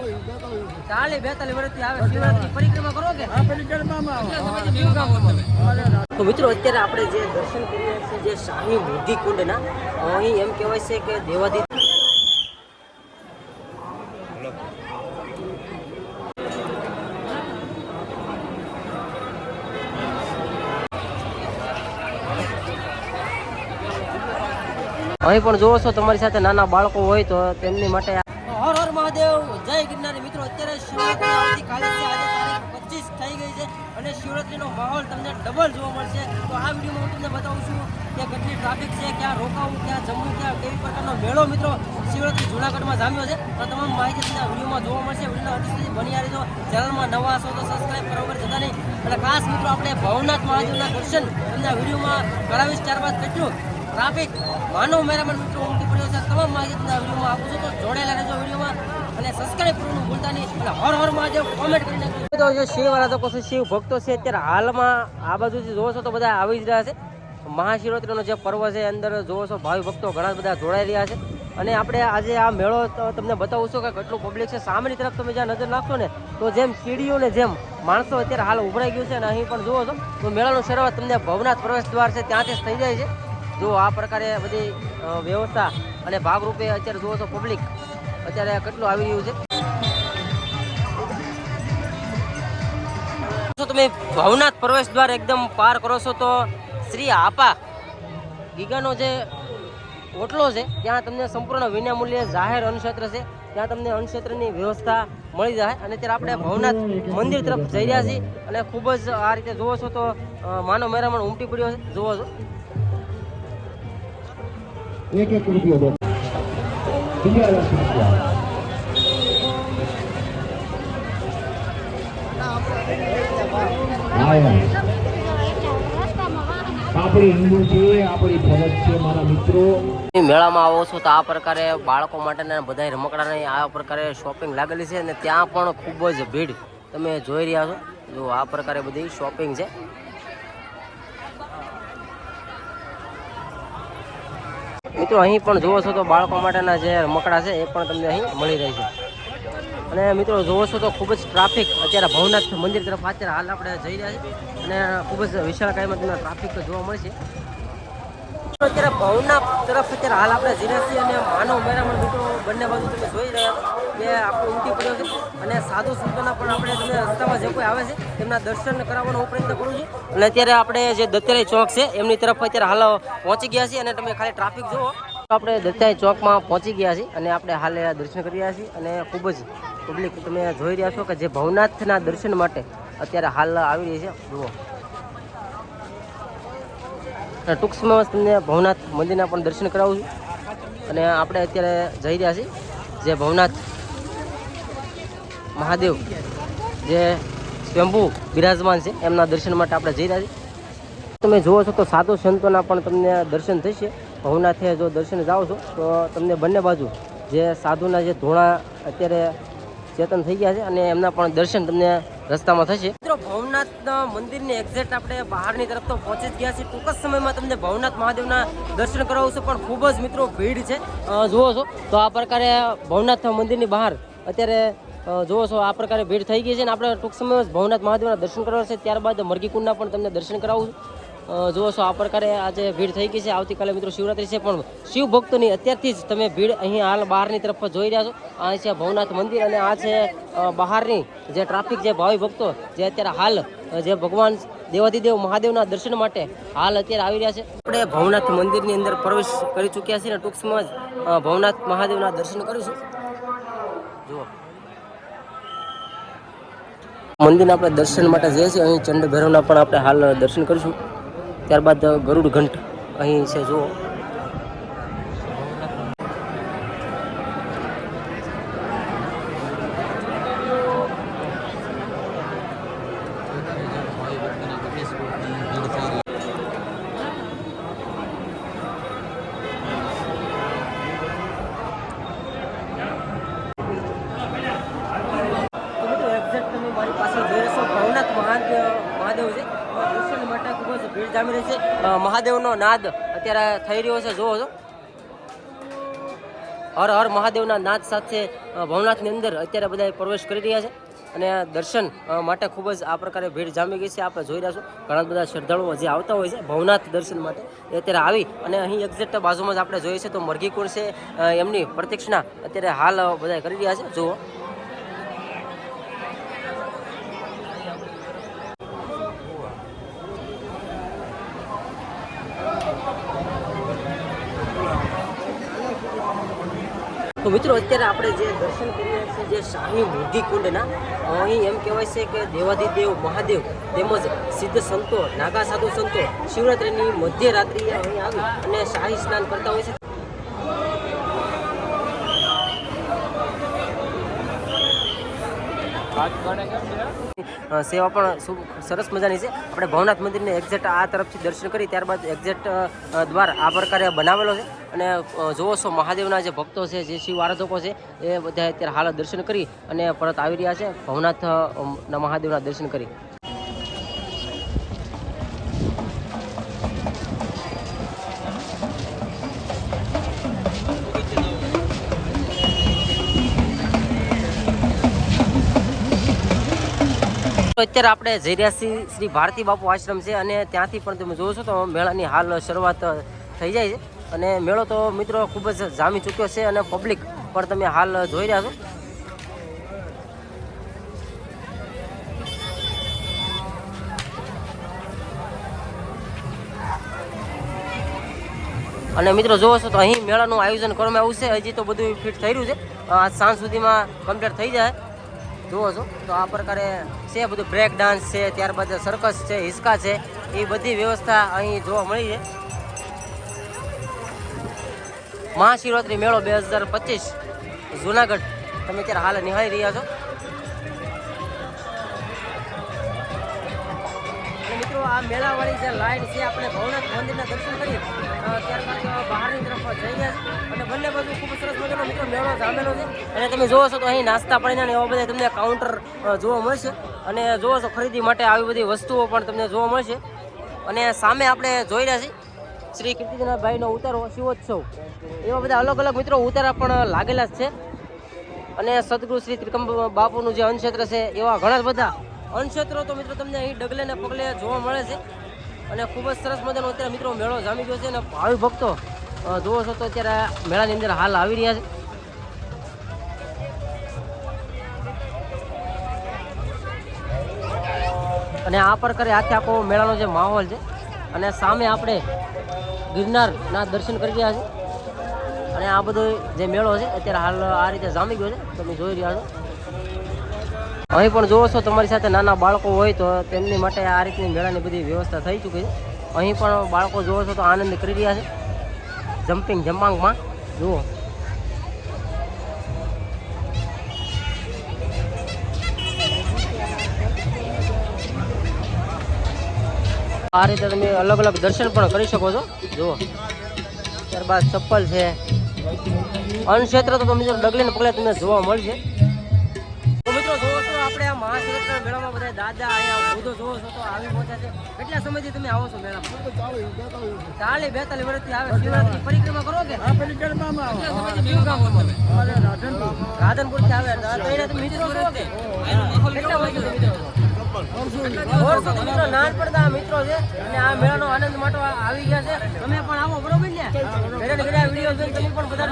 ચાલી બેતાલીસ વર્ષથી આવે શિવરાત્રી પરિક્રમા કરો કે આ પરિક્રમામાં કયું ગામ તમારું? તો મિત્રો અત્યારે આપણે જે દર્શન કરીએ છીએ જે શાહી મોદી કુંડના અહીં એમ કહેવાય છે કે દેવાદી અહીં પણ જોવો છો તમારી સાથે નાના બાળકો હોય તો તેમની માટે શિવરાત્રી આવતીકાલે છે આજે તારીખ પચીસ થઈ ગઈ છે અને શિવરાત્રીનો માહોલ તમને ડબલ જોવા મળશે તો આ વિડીયોમાં હું તમને બતાવું છું કે કેટલી ટ્રાફિક છે ક્યાં રોકાવું ક્યાં જમવું ક્યાં કેવી પ્રકારનો મેળો મિત્રો શિવરાત્રી જુનાગઢમાં જામ્યો છે તો તમામ માહિતી તમને વિડીયોમાં જોવા મળશે વિડીયોના અંત સુધી બની આ ચેનલમાં નવા હશો તો સબસ્ક્રાઈબ કરવા જતા નહીં અને ખાસ મિત્રો આપણે ભવનાથ મહાદેવના દર્શન તમને વિડીયોમાં કરાવીશ ત્યારબાદ કેટલું ટ્રાફિક માનવ મેરામણ મિત્રો ઉમટી પડ્યો છે તમામ માહિતી તમને વિડીયોમાં આપું છું તો જોડેલા રહેજો વિડીયોમાં. અને સબસ્ક્રાઇબ કરવાનું ભૂલતા નહીં. એટલે હર હર મહાદેવ કોમેન્ટ કરીને તો જો શિવ તો છે શિવ ભક્તો છે, અત્યારે હાલમાં આ બાજુથી જોવો છો તો બધા આવી જ રહ્યા છે. મહાશિવરાત્રીનો જે પર્વ છે, અંદર જોવો છો, ભાવિ ભક્તો ઘણા બધા જોડાઈ રહ્યા છે. અને આપણે આજે આ મેળો તમને બતાવું છું કે કેટલું પબ્લિક છે. સામેની તરફ તમે જ્યાં નજર નાખશો ને, તો જેમ કીડીઓને જેમ માણસો અત્યારે હાલ ઉભરાઈ ગયું છે અને અહીં પણ જુઓ છો, તો મેળાનો શરૂઆત તમને ભવનાથ પ્રવેશ દ્વાર છે, ત્યાંથી જ થઈ જાય છે. જો આ પ્રકારે બધી વ્યવસ્થા અને ભાગરૂપે અત્યારે જુઓ છો પબ્લિક અત્યારે કેટલું આવી રહ્યું છે? તમે ભવનાથ પ્રવેશ દ્વાર એકદમ પાર કરો છો તો શ્રી આપા ગીગાનો જે ઓટલો છે, ત્યાં તમને સંપૂર્ણ વિનામૂલ્યે જાહેર અન્નક્ષેત્ર છે. ત્યાં તમને અન્નક્ષેત્રની વ્યવસ્થા મળી જાય. અને ત્યારે આપણે ભવનાથ મંદિર તરફ જઈ રહ્યા છીએ. અને ખૂબ જ આ રીતે જુઓ છો તો માનો મેરામણ ઉમટી પડ્યો છે. જુઓ છો. બીજા દસ રૂપિયા મેળામાં આવો છો તો આ પ્રકારે બાળકો માટેના બધા રમકડાની આ પ્રકારે શોપિંગ લાગેલી છે અને ત્યાં પણ ખૂબ જ ભીડ તમે જોઈ રહ્યા છો. જો આ પ્રકારે બધી શોપિંગ છે. મિત્રો, અહીં પણ જુઓ છો તો બાળકો માટેના જે રમકડા છે એ પણ તમને અહીં મળી રહે છે. અને મિત્રો, જુઓ છો તો ખૂબ જ ટ્રાફિક અત્યારે ભવનાથ મંદિર તરફ અત્યારે હાલ આપણે જઈ રહ્યા છીએ. અને ખૂબ જ વિશાળ કાયમાં તમને ટ્રાફિક જોવા મળશે. અત્યારે ભવનાથ તરફ અત્યારે હાલ આપણે જીરાસી અને માનવ મેરામણ મિત્રો, બંને બાજુ તમે જોઈ રહ્યા કે આપણો ઉમટી પડ્યો છે અને સાધુ સંતોના પણ આપણે તમે રસ્તામાં જે કોઈ આવે છે, તેમના દર્શન કરાવવાનો હું પ્રયત્ન કરું છું. અને અત્યારે આપણે જે દત્તરાય ચોક છે, એમની તરફ અત્યારે હાલ પહોંચી ગયા છીએ અને તમે ખાલી ટ્રાફિક જુઓ. આપણે દત્તાઈ ચોકમાં પહોંચી ગયા છીએ અને આપણે હાલે દર્શન કરી રહ્યા છીએ અને ખૂબ જ પબ્લિક તમે જોઈ રહ્યા છો કે જે ભવનાથના દર્શન માટે અત્યારે હાલ આવી રહી છે. જુઓ. અને ટૂંક સમયમાં તમને ભવનાથ મંદિરના પણ દર્શન કરાવું છું. અને આપણે અત્યારે જઈ રહ્યા છીએ જે ભવનાથ મહાદેવ, જે સ્વયંભૂ બિરાજમાન છે, એમના દર્શન માટે આપણે જઈ રહ્યા છીએ. તમે જુઓ છો તો સાધુ સંતોના પણ તમને દર્શન થશે. ભવનાથે જો દર્શન જાઓ છો, તો તમને બંને બાજુ જે સાધુના જે ધોળા અત્યારે ચેતન થઈ ગયા છે અને એમના પણ દર્શન તમને રસ્તામાં થશે. ભવનાથ મંદિરની એક્ઝેક્ટ આપણે બહારની તરફ તો પહોંચી જ ગયા છીએ. ટૂંક જ સમયમાં તમને ભવનાથ મહાદેવના દર્શન કરાવું છું, પણ ખૂબ જ મિત્રો ભીડ છે. જુઓ છો, તો આ પ્રકારે ભવનાથ મંદિરની બહાર અત્યારે જુઓ છો, આ પ્રકારે ભીડ થઈ ગઈ છે અને આપણે ટૂંક સમયમાં ભવનાથ મહાદેવના દર્શન કરવા છે, ત્યારબાદ મરઘીકુંડના પણ તમને દર્શન કરાવું છું. જુઓ છો, આ પ્રકારે આજે ભીડ થઈ ગઈ છે. આવતીકાલે મિત્રો શિવરાત્રી છે, પણ શિવ ભક્તોની અત્યારથી જ તમે ભીડ અહીં હાલ બહારની તરફ જોઈ રહ્યા છો. આ છે ભવનાથ મંદિર અને આ છે બહારની જે ટ્રાફિક જે ભાવિ ભક્તો જે અત્યારે હાલ જે ભગવાન દેવાધિદેવ મહાદેવના દર્શન માટે હાલ અત્યારે આવી રહ્યા છે. આપણે ભવનાથ મંદિરની અંદર પ્રવેશ કરી ચૂક્યા છીએ ટૂંક સમયમાં જ ભવનાથ મહાદેવના દર્શન કરીશું. જુઓ. મંદિરના આપણે દર્શન માટે જઈએ છીએ અહીં ચંડ ભૈરવના પણ આપણે હાલ દર્શન કરીશું. ત્યારબાદ ગરુડ ઘંટ અહીં છે જુઓ તો મિત્રો એક્ઝેક્ટ તમે મારી પાસે જોઈ રહેશો ભવનાથ મહાદેવ મહાદેવ છે દર્શન માટે જામી રહી છે. મહાદેવનો નાદ અત્યારે થઈ રહ્યો છે. જોવો છો. હર હર મહાદેવના નાદ સાથે ભવનાથની અંદર અત્યારે બધા પ્રવેશ કરી રહ્યા છે. અને દર્શન માટે ખૂબ જ આ પ્રકારે ભીડ જામી ગઈ છે. આપણે જોઈ રહ્યા છો. ઘણા બધા શ્રદ્ધાળુઓ જે આવતા હોય છે ભવનાથ દર્શન માટે. એ અત્યારે આવી અને અહીં એક્ઝેક્ટ બાજુમાં જ આપણે જોઈએ છે તો મરઘી કુંડ છે? એમની પ્રતિક્ષણા અત્યારે હાલ બધા કરી રહ્યા છે. જુઓ. તો મિત્રો અત્યારે આપણે જે દર્શન કરી રહ્યા છીએ જે શાહી મોદી કુંડના અહીં એમ કહેવાય છે કે દેવાધિદેવ મહાદેવ તેમજ સિદ્ધ સંતો નાગા સાધુ સંતો શિવરાત્રિની મધ્યરાત્રિએ અહીં આવી અને શાહી સ્નાન કરતા હોય છે. અ, સેવા પણ સરસ મજાની છે. આપણે ભવનાથ મંદિરને એક્ઝેક્ટ આ તરફથી દર્શન કરી, ત્યારબાદ એક્ઝેક્ટ દ્વાર આ પ્રકારે બનાવેલો છે. અને જોવો છો, મહાદેવના જે ભક્તો છે, જે શિવ આરાધકો છે, એ બધા અત્યારે હાલ દર્શન કરી અને પરત આવી રહ્યા છે. ભવનાથ મહાદેવના દર્શન કરી. તો અત્યારે આપણે જઈ રહ્યા છીએ શ્રી ભારતી બાપુ આશ્રમ છે અને ત્યાંથી પણ તમે છો તો મેળાની હાલ શરૂઆત થઈ જાય છે. અને મેળો તો મિત્રો ખૂબ જ જામી ચૂક્યો છે અને પબ્લિક પણ તમે હાલ જોઈ રહ્યા છો. અને મિત્રો જોવો છો તો અહીં મેળાનું આયોજન કરવામાં આવ્યું છે. હજી તો બધું ફિટ થઈ રહ્યું છે આજ સાંજ સુધીમાં કમ્પ્લીટ થઈ જાય. જુઓ છો. તો આ પ્રકારે છે બધું બ્રેક ડાન્સ છે, ત્યારબાદ સર્કસ છે, હિસકા છે, એ બધી વ્યવસ્થા અહીં જોવા મળી છે. મહાશિવરાત્રિ મેળો બે હજાર પચીસ, જુનાગઢ. તમે અત્યારે હાલ નિહાળી રહ્યા છો. મિત્રો આ મેળાવાળી જે લાઈન છે, આપણે ભવનાથ મંદિરના દર્શન કરીએ. ત્યારબાદ બહારની તરફ જઈ ગયા છે અને બંને બાજુ ખૂબ સરસ મજાનો મિત્રો મેળો જામેલો છે. અને તમે જોવો છો તો અહીં નાસ્તા પાણીના એવા બધા તમને કાઉન્ટર જોવા મળશે. અને જોવો છો ખરીદી માટે આવી બધી વસ્તુઓ પણ તમને જોવા મળશે. અને સામે આપણે જોઈ રહ્યા છીએ શ્રી કીર્તિનાથભાઈનો ઉતારો શિવોત્સવ. એવા બધા અલગ અલગ મિત્રો ઉતારા પણ લાગેલા જ છે. અને સદગુરુ શ્રી ત્રિકમ બાપુનું જે અન્નક્ષેત્ર છે, એવા ઘણા બધા અન્નક્ષેત્રો તો મિત્રો તમને અહીં ડગલે ને પગલે જોવા મળે છે. અને ખૂબ જ સરસ મજાનો અત્યારે મિત્રો મેળો જામી ગયો છે અને ભાવિ ભક્તો જુઓ છો તો અત્યારે મેળાની અંદર હાલ આવી રહ્યા છે. અને આ પ્રકારે આખે આખો મેળાનો જે માહોલ છે. અને સામે આપણે ગિરનારના દર્શન કરી રહ્યા છે. અને આ બધો જે મેળો છે, અત્યારે હાલ આ રીતે જામી ગયો છે. તમે જોઈ રહ્યા છો. અહીં પણ જોવો છો, તમારી સાથે નાના બાળકો હોય તો તેમની માટે આ રીતની મેળાની બધી વ્યવસ્થા થઈ ચૂકી છે. અહીં પણ બાળકો જોવો છો તો આનંદ કરી રહ્યા છે. જમ્પિંગ જમ્પાંગમાં, જુઓ. આ રીતે તમે અલગ અલગ દર્શન પણ કરી શકો છો. જુઓ. ત્યારબાદ ચપ્પલ છે. અન્નક્ષેત્ર તો તમે જો ડગલીને પગલે તમને જોવા મળશે. આપણે આ મહાશિવરાત્રિના મેળામાં બધા દાદા અહીંયા બધો જોવો છો તો આવી પહોંચ્યા છે. કેટલા સમયથી તમે આવો છો મેળામાં? ચાલી બેતાલીસ વર્ષથી આવે શિવરાત્રી પરિક્રમા કરો કે? રાધનપુર. થી આવે મિત્રો છો કે? કેટલા વર્ષથી મિત્રો છો? મિત્રો છે અને આ મેળાનો આનંદ માટે આવી ગયા છે. તમે પણ આવો બરોબર ને? ઘરે ઘરે વીડિયો જોઈને તમે પણ બધા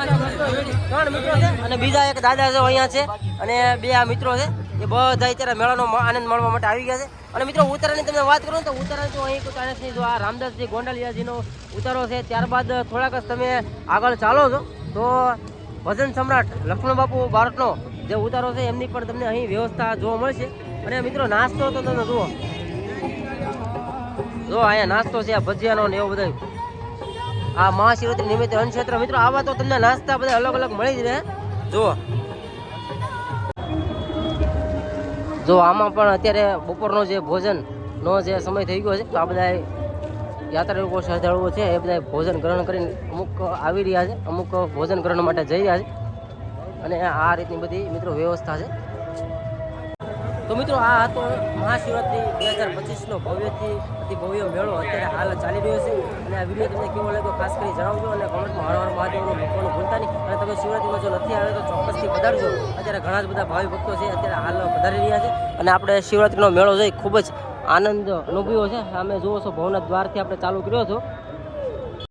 ત્રણ મિત્રો છે અને બીજા એક દાદા છે અહીંયા છે અને બે આ મિત્રો છે. એ બધા અત્યારે મેળાનો આનંદ માણવા માટે આવી ગયા છે. અને મિત્રો, ઉત્તરાયણની તમને વાત કરું તો ઉત્તરાયણ તો અહીં ચાણસની જો આ રામદાસજી ગોંડલિયાજીનો ઉતારો છે. ત્યારબાદ થોડાક જ તમે આગળ ચાલો છો. તો ભજન સમ્રાટ લક્ષ્મણબાપુ ભારતનો જે ઉતારો છે, એમની પણ તમને અહીં વ્યવસ્થા જોવા મળશે. અને મિત્રો, નાસ્તો તો તમે જુઓ. જો અહીંયા નાસ્તો છે, આ ભજીયાનો ને એવો બધો. આ મહાશિવરાત્રી નિમિત્તે અન્નક્ષેત્ર. મિત્રો, આવા તો તમને નાસ્તા બધા અલગ અલગ મળી જ રહે. જુઓ. જો આમાં પણ અત્યારે બપોરનો જે ભોજનનો જે સમય થઈ ગયો છે, તો આ બધા યાત્રાળુઓ શ્રદ્ધાળુઓ છે, એ બધા ભોજન ગ્રહણ કરીને અમુક આવી રહ્યા છે, અમુક ભોજન ગ્રહણ માટે જઈ રહ્યા છે. અને આ રીતની બધી મિત્રો વ્યવસ્થા છે. તો મિત્રો, આ હતો મહાશિવરાત્રી બે હજાર પચીસનો ભવ્યથી અતિ ભવ્ય મેળો. અત્યારે હાલ ચાલી રહ્યો છે અને આ વીડિયો તમને કેવો લાગ્યો ખાસ કરી જણાવજો અને કોમેન્ટમાં હર હર મહાદેવનો મૂકવાનું ભૂલતા નહીં. અને તમે શિવરાત્રીમાં નથી આવે તો ચોક્કસથી વધારજો અત્યારે ઘણા જ બધા ભાવિ ભક્તો છે, અત્યારે હાલ વધારી રહ્યા છે. અને આપણે શિવરાત્રિનો મેળો જોઈ ખૂબ જ આનંદ અનુભવ્યો છે. સામે જુઓ છો, ભવનાથ દ્વારથી આપણે ચાલુ કર્યો હતો.